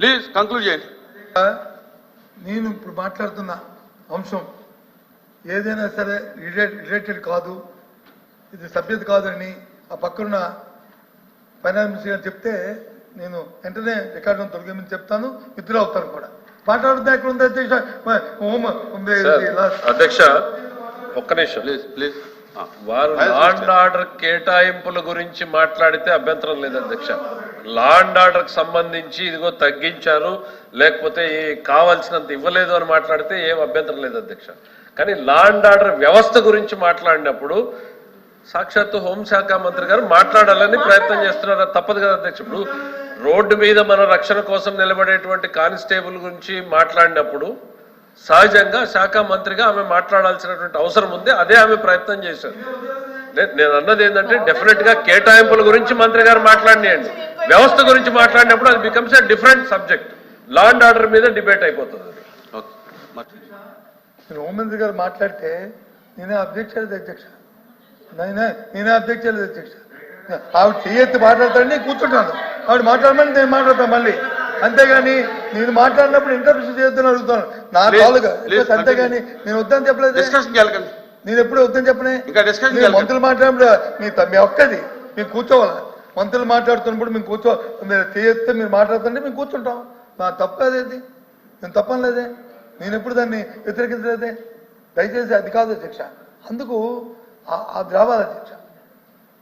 Please conclude చేయండి నేను ఇప్పుడు మాట్లాడుతున్న అంశం ఏదైనా సరే రిలేటెడ్ రిలేటెడ్ కాదు. ఇది సభ్యత కాదని ఆ పక్కన ఫైనాన్స్ మినిస్టర్ గారు చెప్తే నేను వెంటనే రికార్డును తొలగించి చెప్తాను. విత్డ్రా అవుతాను కూడా. మాట్లాడుతున్నా ఎక్కడ ఉంది అధ్యక్ష? హోమ్ అధ్యక్ష ఒక్క నిమిషం. ప్లీజ్ ప్లీజ్ వారు. ఆర్డర్ కేటాయింపుల గురించి మాట్లాడితే అభ్యంతరం లేదు అధ్యక్ష. లా అండ్ ఆర్డర్కి సంబంధించి ఇదిగో తగ్గించారు లేకపోతే ఈ కావాల్సినంత ఇవ్వలేదు అని మాట్లాడితే ఏం అభ్యంతరం లేదు అధ్యక్ష. కానీ లా అండ్ ఆర్డర్ వ్యవస్థ గురించి మాట్లాడినప్పుడు సాక్షాత్తు హోంశాఖ మంత్రి గారు మాట్లాడాలని ప్రయత్నం చేస్తున్నారు. తప్పదు కదా అధ్యక్ష. ఇప్పుడు రోడ్డు మీద మన రక్షణ కోసం నిలబడేటువంటి కానిస్టేబుల్ గురించి మాట్లాడినప్పుడు సహజంగా శాఖ మంత్రిగా ఆమె మాట్లాడాల్సినటువంటి అవసరం ఉంది. అదే ఆమె ప్రయత్నం చేశారు. నేను అన్నది ఏంటంటే డెఫినెట్గా కేటాయింపుల గురించి మంత్రి గారు మాట్లాడినాయండి. వ్యవస్థ గురించి మాట్లాడినప్పుడు అది becomes a different subject law and order మీద డిబేట్ అయిపోతుంది మరి? హోంమంత్రి గారు మాట్లాడితే నేనే అబ్జెక్ట్ చేయలేదు అధ్యక్ష? నేనే నేనే అబ్జెక్ట్ చేయలేదు అధ్యక్ష? ఆవిడ చెయ్యెత్తి మాట్లాడతాడని కూర్చుంటాను. ఆవిడ మాట్లాడమని నేను మాట్లాడతాను మళ్ళీ. అంతేగాని నేను మాట్లాడినప్పుడు ఇంటర్వ్యూ చేయొద్దని అడుగుతాను. నా please, అంతేగాని నేను వద్దని చెప్పలేదు. నేను ఎప్పుడు వద్దని చెప్పనే? మీరు. మంత్రులు మాట్లాడినప్పుడు మీ ఒక్కది. మేము కూర్చోవాలి? మంత్రులు మాట్లాడుతున్నప్పుడు మేము కూర్చో మీరు చేయొస్తే మీరు మాట్లాడుతుంటే మేము కూర్చుంటాం. నా తప్పు అదేది నేను తప్పనలేదే నేను ఎప్పుడు దాన్ని వ్యతిరేకించలేదే? దయచేసి అది కాదు అధ్యక్ష. అందుకు ఆ- అది రావాలి అధ్యక్ష.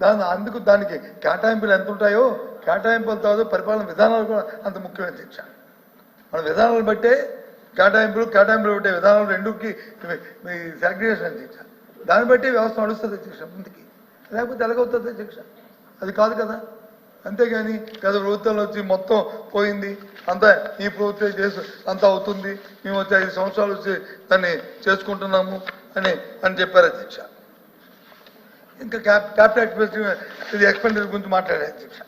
దాని అందుకు దానికి కేటాయింపులు ఎంత ఉంటాయో కేటాయింపులు కాదు పరిపాలన విధానాలు కూడా అంత ముఖ్యమైన అధ్యక్ష. మన విధానాలు బట్టే కేటాయింపులు కేటాయింపులు పెట్టే విధానాలు రెండుకి మీ సాగ్రిగేషన్ అధ్యక్ష. దాన్ని బట్టి వ్యవస్థ నడుస్తుంది అధ్యక్ష ముందుకి. లేకపోతే ఎలాగవుతుంది అధ్యక్ష? అది కాదు కదా? అంతేగాని గత ప్రభుత్వంలో వచ్చి మొత్తం పోయింది. అంతా ఈ ప్రభుత్వం చేసి అంతా అవుతుంది. మేము వచ్చి ఐదు సంవత్సరాలు వచ్చి దాన్ని చేసుకుంటున్నాము అని అని చెప్పారు అధ్యక్ష. ఇంకా క్యాప్ క్యాపిటల్ ఎక్స్పెన్సివ్ ఇది ఎక్స్పెండిచర్ గురించి మాట్లాడే అధ్యక్ష.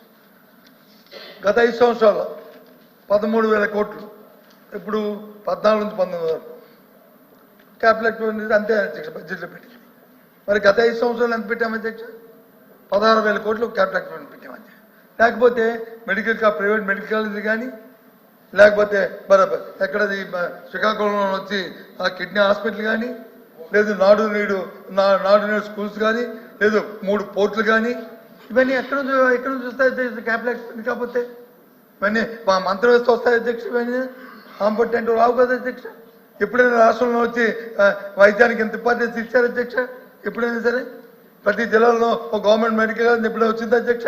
గత ఐదు సంవత్సరాలు పదమూడు వేల కోట్లు ఇప్పుడు పద్నాలుగు నుంచి పంతొమ్మిది వరకు. క్యాపిటల్ ఎక్స్పెండిచర్ అంతే అధ్యక్ష బడ్జెట్లో పెట్టింది. మరి గత ఐదు సంవత్సరాలు ఎంత పెట్టాము అధ్యక్ష? పదహారు వేల కోట్లు క్యాపిటల్ ఎక్స్పెండిచర్ లేకపోతే మెడికల్ కా ప్రైవేట్ మెడికల్ కాలేజీ కానీ లేకపోతే మరి ఎక్కడది శ్రీకాకుళంలో వచ్చి ఆ కిడ్నీ హాస్పిటల్ కానీ లేదు నాడు నేడు నా- నాడు నేడు స్కూల్స్ కానీ లేదు మూడు పోర్టులు కానీ ఇవన్నీ ఎక్కడ నుంచి ఎక్కడ నుంచి వస్తాయి అధ్యక్ష క్యాపిటల్ కాకపోతే? ఇవన్నీ మా మంత్రి వ్యవస్థ వస్తాయి అధ్యక్ష ఇవన్నీ? ఆంపట్టి అంటే రావు కదా అధ్యక్ష. ఎప్పుడైనా రాష్ట్రంలో వచ్చి వైద్యానికి ఎంత ఇంపార్టెన్స్ ఇచ్చారు అధ్యక్ష? ఎప్పుడైనా సరే? ప్రతి జిల్లాలో ఒక గవర్నమెంట్ మెడికల్ కాలేజ్ ఎప్పుడైనా వచ్చింది అధ్యక్ష.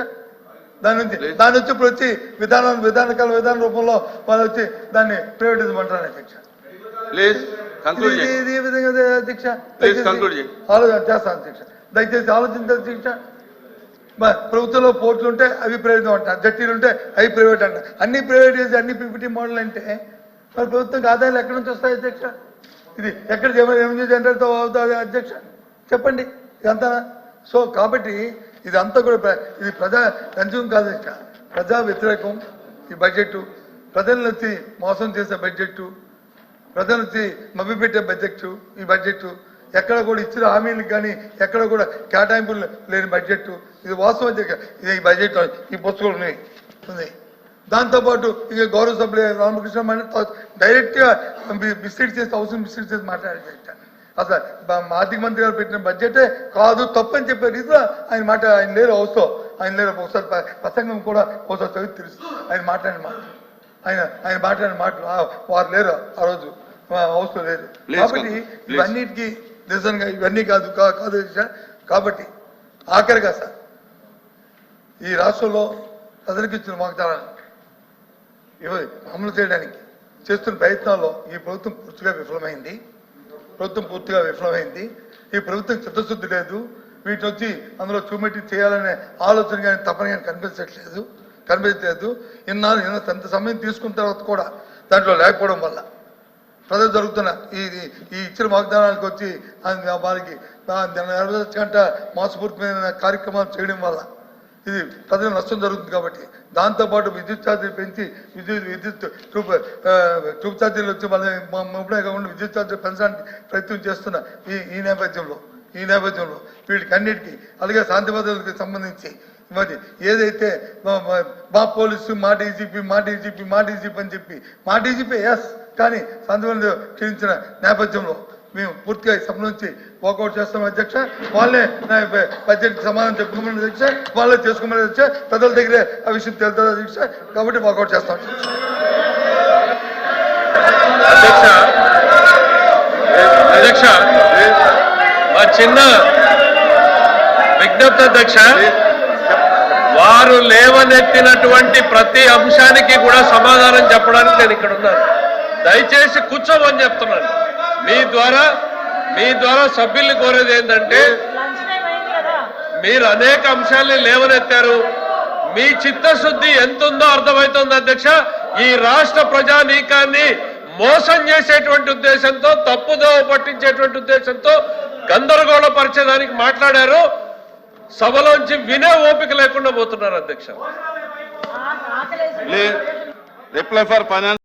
దాని నుంచి దాని నుంచి ఇప్పుడు వచ్చి విధానం విధానకాల విధాన రూపంలో వాళ్ళు వచ్చి దాన్ని ప్రైవేటిజం అంటారు అధ్యక్ష. ఇది- విధంగా. ఆలోచన చేస్తాను అధ్యక్ష. దయచేసి ఆలోచించండి అధ్యక్ష. ప్రభుత్వంలో పోర్టులు ఉంటే అవి ప్రైవేట్ అంటారు జట్టీలు ఉంటే అవి ప్రైవేట్ అంటారు అన్ని ప్రైవేట్ చేసి అన్ని పీపీటీ మోడల్ అంటే మరి ప్రభుత్వం ఆదాయాలు ఎక్కడి నుంచి వస్తాయి అధ్యక్ష? ఇది ఎక్కడ రెవెన్యూ జనరేట్తో అవుతుంది అధ్యక్ష? చెప్పండి. ఇదంతా సో కాబట్టి ఇదంతా కూడా ప్ర- ఇది ప్రజా రంజం కాదు ఇంకా ప్రజా వ్యతిరేకం ఈ బడ్జెట్ ప్రజలను వచ్చి మోసం చేసే బడ్జెట్ ప్రజల నుంచి మభ్యపెట్టే బడ్జెట్ ఈ బడ్జెట్ ఎక్కడ కూడా ఇచ్చిన హామీలు కానీ ఎక్కడ కూడా కేటాయింపులు లేని బడ్జెట్ ఇది వాస్తవం ఇది ఈ బడ్జెట్ ఈ పుస్తకాలు ఉన్నాయి. దాంతోపాటు ఇక గౌరవ సభ్యులు రామకృష్ణ డైరెక్ట్గా గా చేసి అవసరం బిస్కెట్ చేసి మాట్లాడేట అసలు ఆర్థిక మంత్రి గారు పెట్టిన బడ్జెటే కాదు తప్పని చెప్పే రీతిలో ఆయన మాట ఆయన లేరు అవసరం. ఆయన లేరు ఒకసారి ప్రసంగం కూడా ఒకసారి చదివి తెలుసు. ఆయన మాట్లాడిన మాట. ఆయన ఆయన మాట్లాడిన మాటలు వారు లేరు ఆ రోజు. అవసరం లేదు. కాబట్టి. ఇవన్నిటికీ నిజంగా ఇవన్నీ కాదు కాదు. కాబట్టి ఆఖరిగా సార్ ఈ రాష్ట్రంలో ప్రజలకు ఇచ్చిన వాగ్దానాలు ఇవి అమలు చేయడానికి చేస్తున్న ప్రయత్నాల్లో ఈ ప్రభుత్వం పూర్తిగా విఫలమైంది. ప్రభుత్వం పూర్తిగా విఫలమైంది. ఈ ప్రభుత్వం చిత్తశుద్ధి లేదు. వీటి వచ్చి అందులో చూమెట్టి చేయాలనే ఆలోచన కానీ తపన కానీ కనిపించట్లేదు. కనిపించలేదు ఇన్నాళ్ళు ఇన్న ఎంత సమయం తీసుకున్న తర్వాత కూడా దాంట్లో లేకపోవడం వల్ల ప్రజలు జరుగుతున్న ఈ ఈ- ఇచ్చిన వాగ్దానాలకు వచ్చి వారికి నెరవేర్చకంట మోసపూరితమైన కార్యక్రమాలు చేయడం వల్ల ఇది ప్రజల నష్టం జరుగుతుంది కాబట్టి దాంతోపాటు విద్యుత్ ఛార్జీలు పెంచి విద్యుత్ విద్యుత్ ట్యూబ్ ట్యూబ్ ఛార్జీలు వచ్చి మళ్ళీ ఇప్పుడే కాకుండా విద్యుత్ ఛార్జీలు పెంచడానికి ప్రయత్నం చేస్తున్న ఈ ఈ నేపథ్యంలో ఈ నేపథ్యంలో వీటికి అన్నిటికీ అలాగే శాంతి భద్రతలకు సంబంధించి మరి ఏదైతే మా- పోలీసు మా డీజీపీ మా డీజీపీ మా డీజీపీ అని చెప్పి మా డీజీపీ ఎస్ కానీ శాంతి క్షీణించిన నేపథ్యంలో మేము పూర్తిగా ఈ సభ నుంచి వాకౌట్ చేస్తాం అధ్యక్ష. వాళ్ళే నా బడ్జెట్ సమాధానం చెప్పుకోమని అధ్యక్ష. వాళ్ళే చేసుకోమని అధ్యక్ష. ప్రజల దగ్గరే ఆ విషయం తెలుతుంది అధ్యక్ష. కాబట్టి వాకౌట్ చేస్తాం. అధ్యక్ష మా చిన్న విజ్ఞప్తి అధ్యక్ష వారు లేవనెత్తినటువంటి ప్రతి అంశానికి కూడా సమాధానం చెప్పడానికి నేను ఇక్కడ ఉన్నాను. దయచేసి కూర్చోమని చెప్తున్నాను. మీ ద్వారా మీ ద్వారా సభ్యుల్ని కోరేది ఏంటంటే మీరు అనేక అంశాల్ని లేవనెత్తారు. మీ చిత్తశుద్ధి ఎంతుందో అర్థమవుతుంది అధ్యక్ష. ఈ రాష్ట్ర ప్రజానీకాన్ని మోసం చేసేటువంటి ఉద్దేశంతో తప్పుదోవ పట్టించేటువంటి ఉద్దేశంతో గందరగోళపరిచేదానికి మాట్లాడారు. సభలోంచి వినే ఓపిక లేకుండా పోతున్నారు అధ్యక్ష. Reply for finance